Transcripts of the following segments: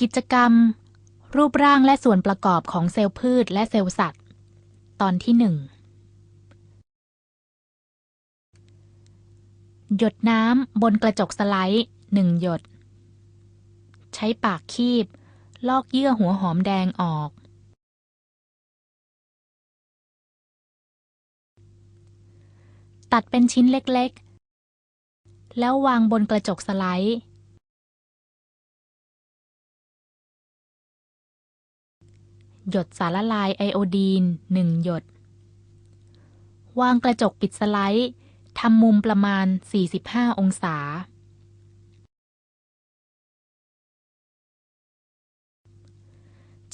กิจกรรม รูปร่างและส่วนประกอบของเซลล์พืชและเซลล์สัตว์ ตอนที่หนึ่งหยดน้ำบนกระจกสไลด์หนึ่งหยด ใช้ปากคีบ ลอกเยื่อหัวหอมแดงออก ตัดเป็นชิ้นเล็กๆ แล้ววางบนกระจกสไลด์ หยดสารละลายไอโอดีนหนึ่งหยด วางกระจกปิดสไลด์ทำมุมประมาณ 45 องศา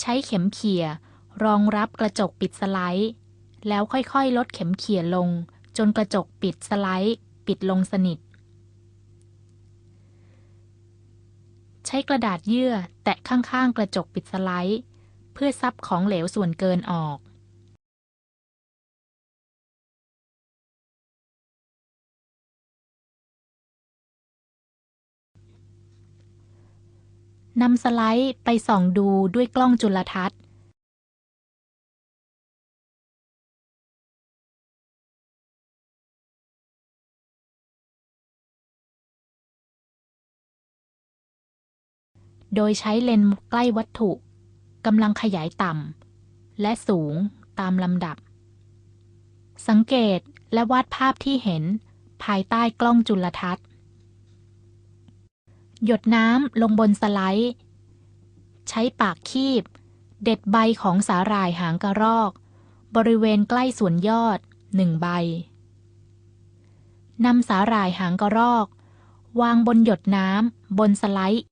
ใช้เข็มเขี่ยรองรับกระจกปิดสไลด์ แล้วค่อยๆ ลดเข็มเขี่ยลง จนกระจกปิดสไลด์ ปิดลงสนิท ใช้กระดาษเยื่อแตะข้างๆ กระจกปิดสไลด์ เพื่อซับของเหลวส่วนเกินออกนำสไลด์ไปส่องดูด้วยกล้องจุลทรรศน์ โดยใช้เลนส์ใกล้วัตถุ กำลังขยายต่ำและสูงตามลำดับ สังเกตและวาดภาพที่เห็นภายใต้กล้องจุลทรรศน์ หยดน้ำลงบนสไลด์ ใช้ปากคีบ เด็ดใบของสาหร่ายหางกระรอก บริเวณใกล้ส่วนยอดหนึ่งใบนำสาหร่ายหางกระรอก วางบนหยดน้ำบนสไลด์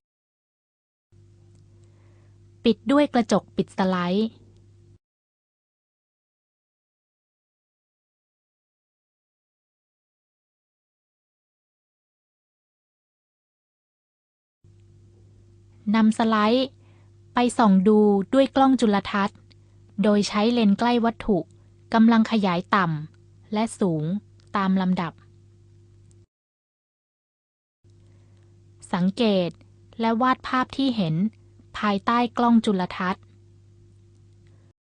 ปิดด้วยกระจกปิดสไลด์นำสไลด์ ไปส่องดูด้วยกล้องจุลทรรศน์ โดยใช้เลนส์ใกล้วัตถุกำลังขยายต่ำและสูงตามลำดับ สังเกตและวาดภาพที่เห็น ภายใต้กล้องจุลทรรศน์